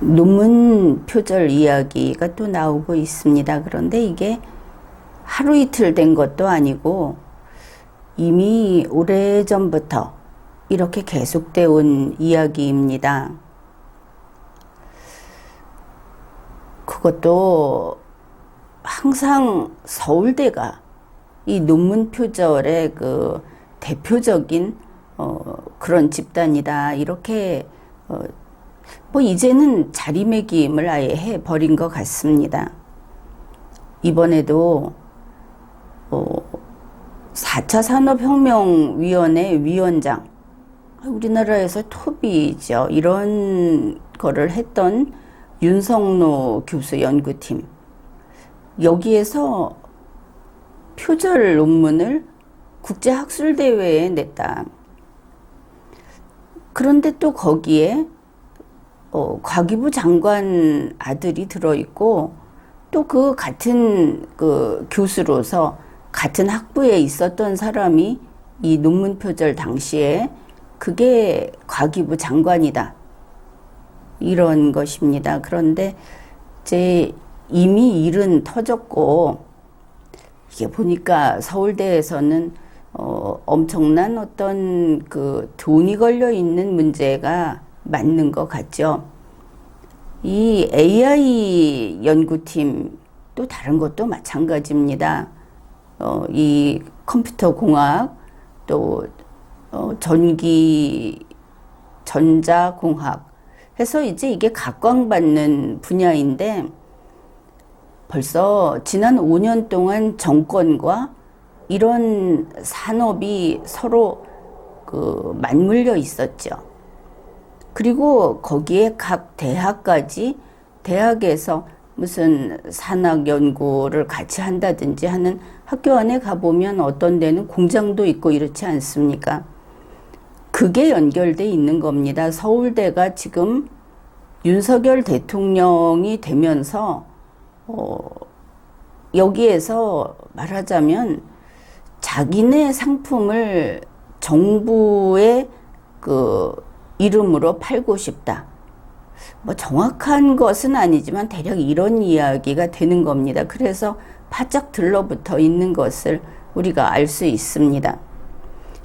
논문 표절 이야기가 또 나오고 있습니다. 그런데 이게 하루 이틀 된 것도 아니고 이미 오래 전부터 이렇게 계속돼 온 이야기입니다. 그것도 항상 서울대가 이 논문 표절의 그 대표적인 어, 그런 집단이다 이렇게 어, 뭐 이제는 자리매김을 아예 해 버린 것 같습니다. 이번에도 어, 4차 산업혁명위원회 위원장 우리나라에서 톱이죠. 이런 거를 했던 윤성노 교수 연구팀 여기에서 표절 논문을 국제학술대회에 냈다. 그런데 또 거기에 어, 과기부 장관 아들이 들어있고 또 그 같은 그 교수로서 같은 학부에 있었던 사람이 이 논문 표절 당시에 그게 과기부 장관이다. 이런 것입니다. 그런데 이제 이미 일은 터졌고 이게 보니까 서울대에서는 어, 엄청난 어떤 그 돈이 걸려 있는 문제가 맞는 것 같죠. 이 AI 연구팀 또 다른 것도 마찬가지입니다. 어, 이 컴퓨터 공학 또 어, 전기 전자 공학 해서 이제 이게 각광받는 분야인데 벌써 지난 5년 동안 정권과 이런 산업이 서로 그 맞물려 있었죠. 그리고 거기에 각 대학까지 대학에서 무슨 산학 연구를 같이 한다든지 하는 학교 안에 가보면 어떤 데는 공장도 있고 이렇지 않습니까? 그게 연결돼 있는 겁니다. 서울대가 지금 윤석열 대통령이 되면서 어, 여기에서 말하자면 자기네 상품을 정부의 그 이름으로 팔고 싶다. 뭐 정확한 것은 아니지만 대략 이런 이야기가 되는 겁니다. 그래서 바짝 들러붙어 있는 것을 우리가 알 수 있습니다.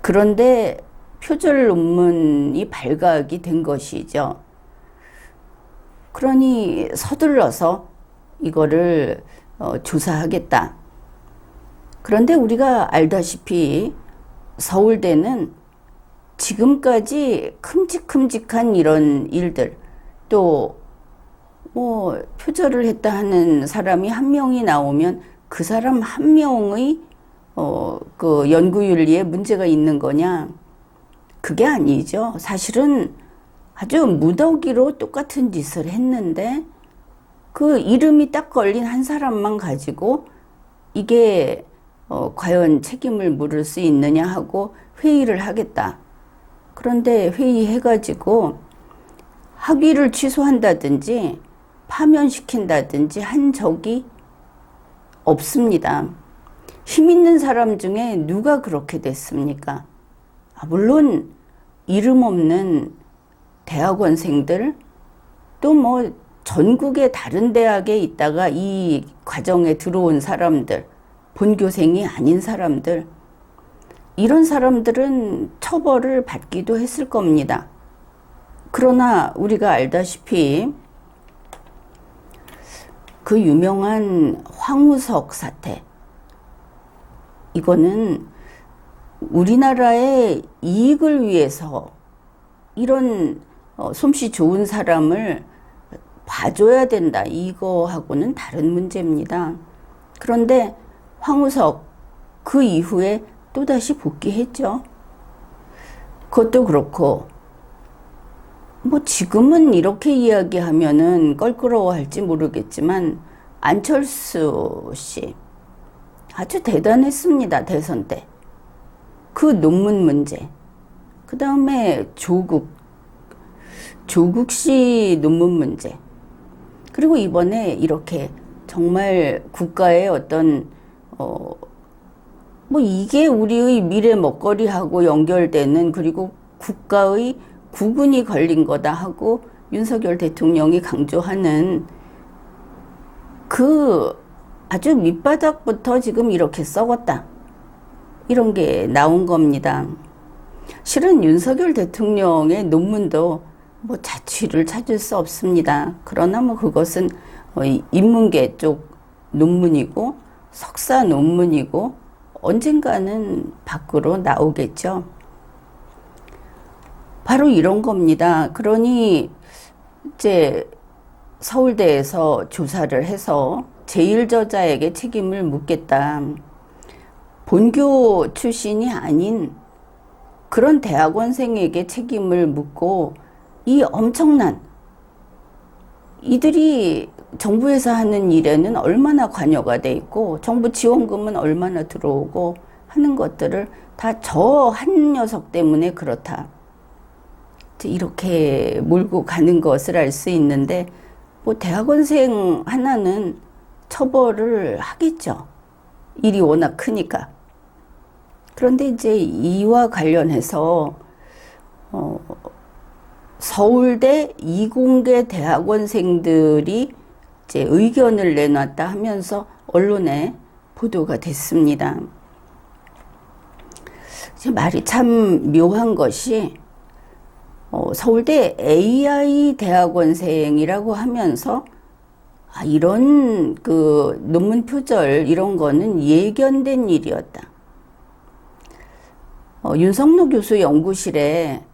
그런데 표절 논문이 발각이 된 것이죠. 그러니 서둘러서 이거를 어, 조사하겠다. 그런데 우리가 알다시피 서울대는 지금까지 큼직큼직한 이런 일들 또 뭐 표절을 했다 하는 사람이 한 명이 나오면 그 사람 한 명의 어 그 연구 윤리에 문제가 있는 거냐? 그게 아니죠. 사실은 아주 무더기로 똑같은 짓을 했는데 그 이름이 딱 걸린 한 사람만 가지고 이게 어, 과연 책임을 물을 수 있느냐 하고 회의를 하겠다. 그런데 회의해가지고 학위를 취소한다든지 파면시킨다든지 한 적이 없습니다. 힘 있는 사람 중에 누가 그렇게 됐습니까? 아, 물론 이름 없는 대학원생들 또 뭐 전국의 다른 대학에 있다가 이 과정에 들어온 사람들 본교생이 아닌 사람들 이런 사람들은 처벌을 받기도 했을 겁니다. 그러나 우리가 알다시피 그 유명한 황우석 사태 이거는 우리나라의 이익을 위해서 이런 어, 솜씨 좋은 사람을 봐줘야 된다. 이거하고는 다른 문제입니다. 그런데 황우석 그 이후에 또다시 복귀했죠. 그것도 그렇고, 뭐 지금은 이렇게 이야기하면은 껄끄러워할지 모르겠지만, 안철수 씨. 아주 대단했습니다. 대선 때. 그 논문 문제. 그 다음에 조국. 조국 씨 논문 문제. 그리고 이번에 이렇게 정말 국가의 어떤, 어, 뭐 이게 우리의 미래 먹거리하고 연결되는 그리고 국가의 구근이 걸린 거다 하고 윤석열 대통령이 강조하는 그 아주 밑바닥부터 지금 이렇게 썩었다. 이런 게 나온 겁니다. 실은 윤석열 대통령의 논문도 뭐 자취를 찾을 수 없습니다. 그러나 뭐 그것은 어, 인문계 쪽 논문이고 석사 논문이고 언젠가는 밖으로 나오겠죠. 바로 이런 겁니다. 그러니 이제 서울대에서 조사를 해서 제1저자에게 책임을 묻겠다. 본교 출신이 아닌 그런 대학원생에게 책임을 묻고 이 엄청난 이들이 정부에서 하는 일에는 얼마나 관여가 돼 있고 정부 지원금은 얼마나 들어오고 하는 것들을 다 저 한 녀석 때문에 그렇다. 이렇게 몰고 가는 것을 알 수 있는데 뭐 대학원생 하나는 처벌을 하겠죠. 일이 워낙 크니까. 그런데 이제 이와 관련해서 어, 서울대 이공계 대학원생들이 이제 의견을 내놨다 하면서 언론에 보도가 됐습니다. 말이 참 묘한 것이 어, 서울대 AI 대학원생이라고 하면서 아, 이런 그 논문 표절 이런 거는 예견된 일이었다. 어, 윤석노 교수 연구실에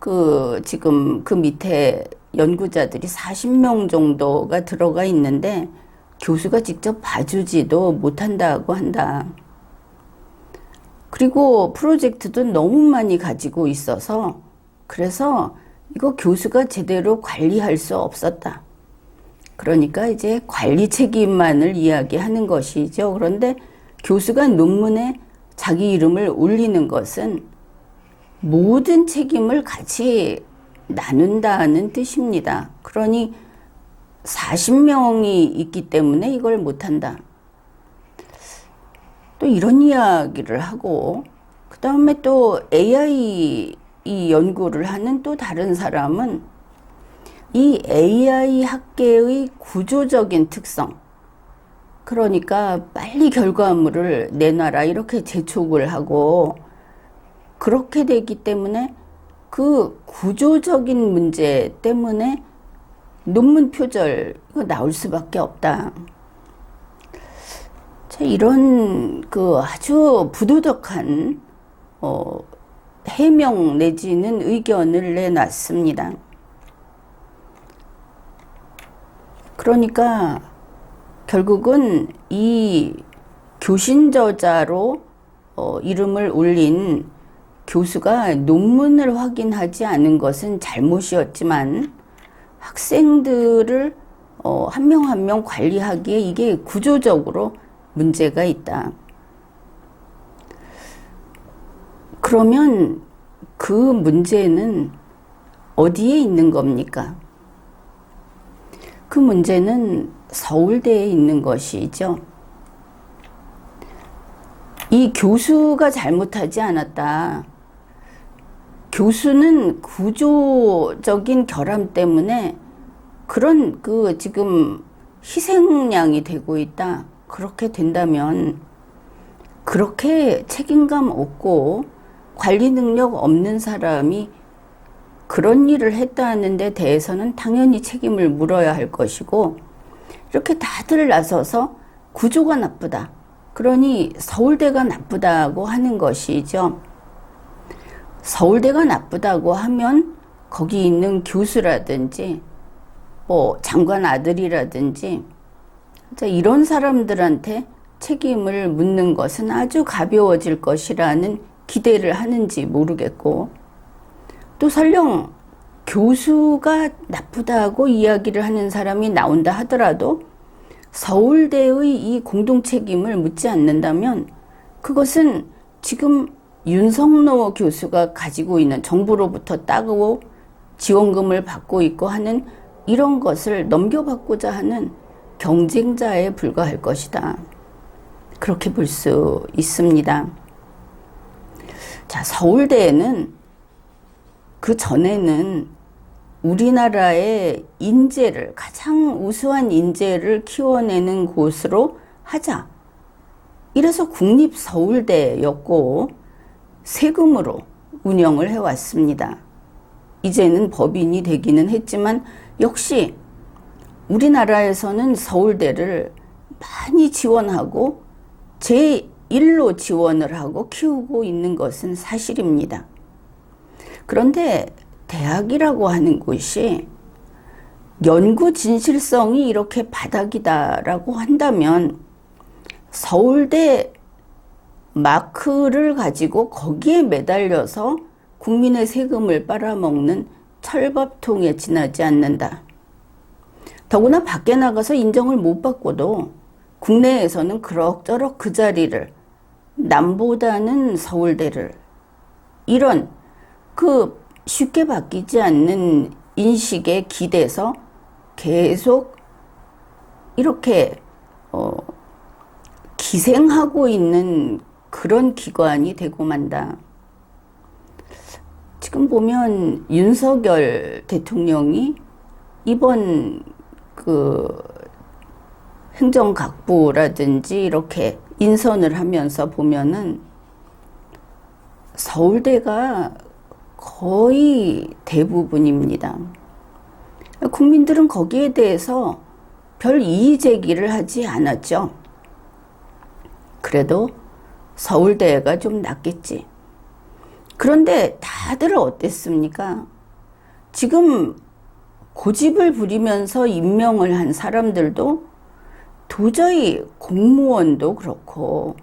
그 지금 그 밑에 연구자들이 40명 정도가 들어가 있는데 교수가 직접 봐주지도 못한다고 한다. 그리고 프로젝트도 너무 많이 가지고 있어서 그래서 이거 교수가 제대로 관리할 수 없었다. 그러니까 이제 관리 책임만을 이야기하는 것이죠. 그런데 교수가 논문에 자기 이름을 올리는 것은 모든 책임을 같이 나눈다는 뜻입니다. 그러니 40명이 있기 때문에 이걸 못한다. 또 이런 이야기를 하고, 그 다음에 또 AI 이 연구를 하는 또 다른 사람은 이 AI 학계의 구조적인 특성, 그러니까 빨리 결과물을 내놔라 이렇게 재촉을 하고 그렇게 되기 때문에 그 구조적인 문제 때문에 논문 표절 나올 수밖에 없다. 자, 이런 그 아주 부도덕한 어, 해명 내지는 의견을 내놨습니다. 그러니까 결국은 이 교신 저자로 어, 이름을 올린 교수가 논문을 확인하지 않은 것은 잘못이었지만 학생들을 어, 한명 한 명 관리하기에 이게 구조적으로 문제가 있다. 그러면 그 문제는 어디에 있는 겁니까? 그 문제는 서울대에 있는 것이죠. 이 교수가 잘못하지 않았다. 교수는 구조적인 결함 때문에 그런 그 지금 희생양이 되고 있다. 그렇게 된다면 그렇게 책임감 없고 관리 능력 없는 사람이 그런 일을 했다는 데 대해서는 당연히 책임을 물어야 할 것이고 이렇게 다들 나서서 구조가 나쁘다. 그러니 서울대가 나쁘다고 하는 것이죠. 서울대가 나쁘다고 하면 거기 있는 교수라든지 뭐 장관 아들이라든지 이런 사람들한테 책임을 묻는 것은 아주 가벼워질 것이라는 기대를 하는지 모르겠고 또 설령 교수가 나쁘다고 이야기를 하는 사람이 나온다 하더라도 서울대의 이 공동 책임을 묻지 않는다면 그것은 지금 윤석노 교수가 가지고 있는 정부로부터 따고 지원금을 받고 있고 하는 이런 것을 넘겨받고자 하는 경쟁자에 불과할 것이다. 그렇게 볼 수 있습니다. 자, 서울대에는 그 전에는 우리나라의 인재를 가장 우수한 인재를 키워내는 곳으로 하자. 이래서 국립 서울대였고 세금으로 운영을 해왔습니다. 이제는 법인이 되기는 했지만 역시 우리나라에서는 서울대를 많이 지원하고 제1로 지원을 하고 키우고 있는 것은 사실입니다. 그런데 대학이라고 하는 곳이 연구 진실성이 이렇게 바닥이다라고 한다면 서울대 마크를 가지고 거기에 매달려서 국민의 세금을 빨아먹는 철밥통에 지나지 않는다. 더구나 밖에 나가서 인정을 못 받고도 국내에서는 그럭저럭 그 자리를 남보다는 서울대를 이런 그 쉽게 바뀌지 않는 인식에 기대서 계속 이렇게 어 기생하고 있는 그런 기관이 되고 만다. 지금 보면 윤석열 대통령이 이번 그 행정각부라든지 이렇게 인선을 하면서 보면은 서울대가 거의 대부분입니다. 국민들은 거기에 대해서 별 이의 제기를 하지 않았죠. 그래도 서울대가 좀 낫겠지. 그런데 다들 어땠습니까? 지금 고집을 부리면서 임명을 한 사람들도 도저히 공무원도 그렇고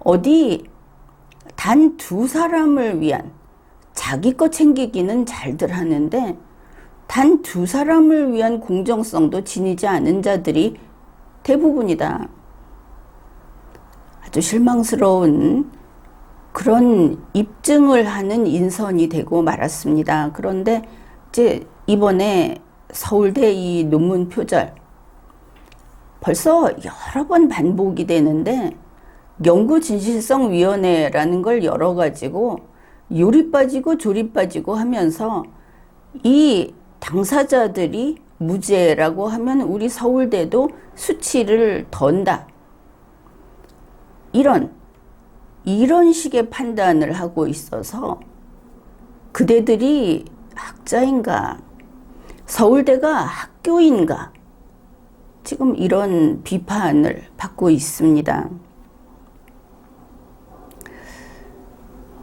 어디 단 두 사람을 위한 자기 거 챙기기는 잘들 하는데 단 두 사람을 위한 공정성도 지니지 않은 자들이 대부분이다. 아주 실망스러운 그런 입증을 하는 인선이 되고 말았습니다. 그런데 이제 이번에 서울대 이 논문 표절 벌써 여러 번 반복이 되는데 연구진실성위원회라는 걸 열어가지고 요리 빠지고 조리 빠지고 하면서 이 당사자들이 무죄라고 하면 우리 서울대도 수치를 던다. 이런, 이런 식의 판단을 하고 있어서 그대들이 학자인가, 서울대가 학교인가, 지금 이런 비판을 받고 있습니다.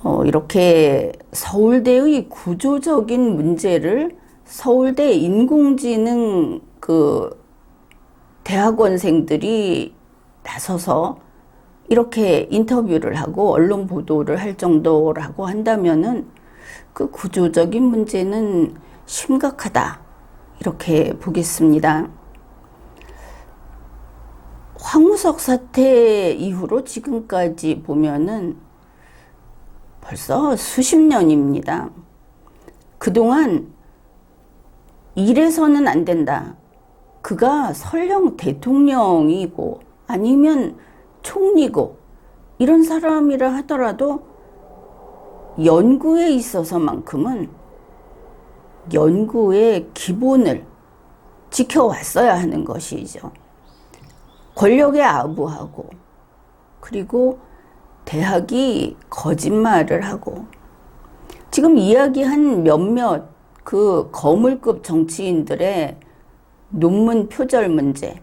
어, 이렇게 서울대의 구조적인 문제를 서울대 인공지능 그 대학원생들이 나서서 이렇게 인터뷰를 하고 언론 보도를 할 정도라고 한다면은 그 구조적인 문제는 심각하다. 이렇게 보겠습니다. 황우석 사태 이후로 지금까지 보면은 벌써 수십 년입니다. 그동안 이래서는 안 된다. 그가 설령 대통령이고 아니면 총리고 이런 사람이라 하더라도 연구에 있어서만큼은 연구의 기본을 지켜왔어야 하는 것이죠. 권력에 아부하고 그리고 대학이 거짓말을 하고 지금 이야기한 몇몇 그 거물급 정치인들의 논문 표절 문제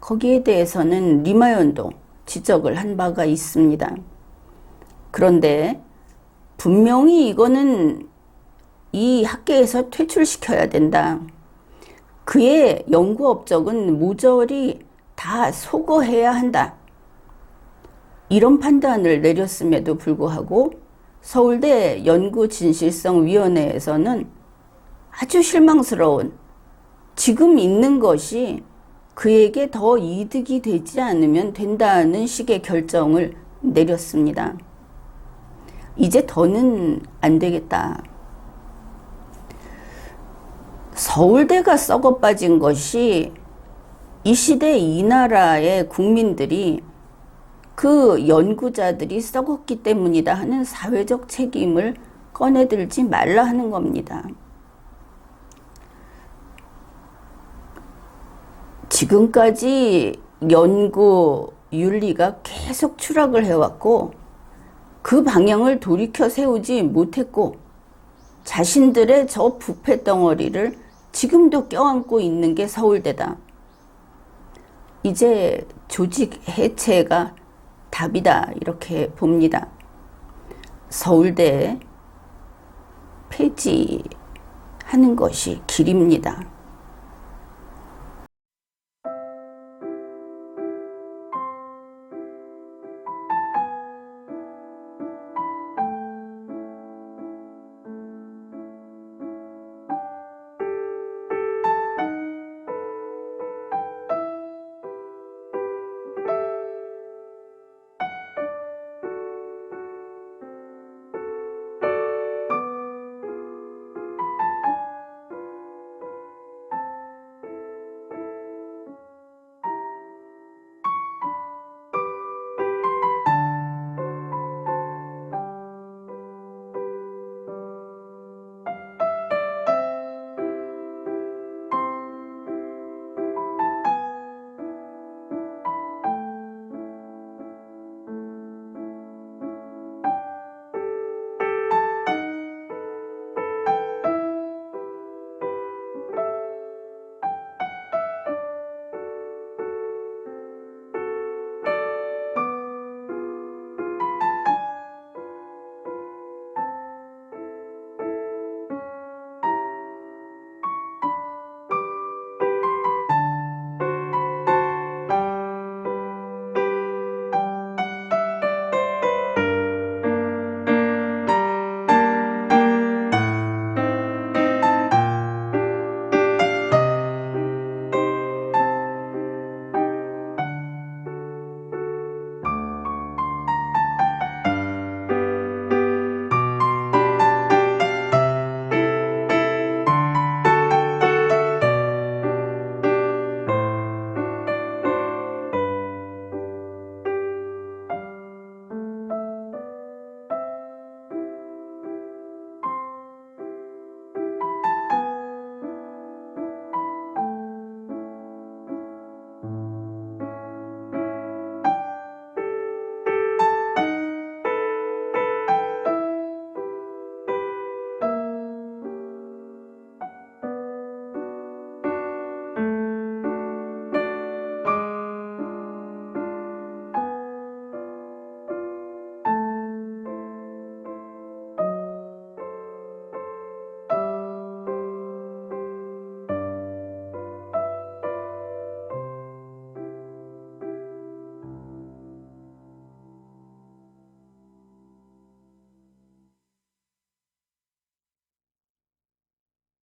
거기에 대해서는 리마연도 지적을 한 바가 있습니다. 그런데 분명히 이거는 이 학계에서 퇴출시켜야 된다. 그의 연구 업적은 모조리 다 소거해야 한다. 이런 판단을 내렸음에도 불구하고 서울대 연구진실성위원회에서는 아주 실망스러운 지금 있는 것이 그에게 더 이득이 되지 않으면 된다는 식의 결정을 내렸습니다. 이제 더는 안 되겠다. 서울대가 썩어 빠진 것이 이 시대 이 나라의 국민들이 그 연구자들이 썩었기 때문이다 하는 사회적 책임을 꺼내들지 말라 하는 겁니다. 지금까지 연구 윤리가 계속 추락을 해왔고 그 방향을 돌이켜 세우지 못했고 자신들의 저 부패 덩어리를 지금도 껴안고 있는 게 서울대다. 이제 조직 해체가 답이다. 이렇게 봅니다. 서울대 폐지하는 것이 길입니다.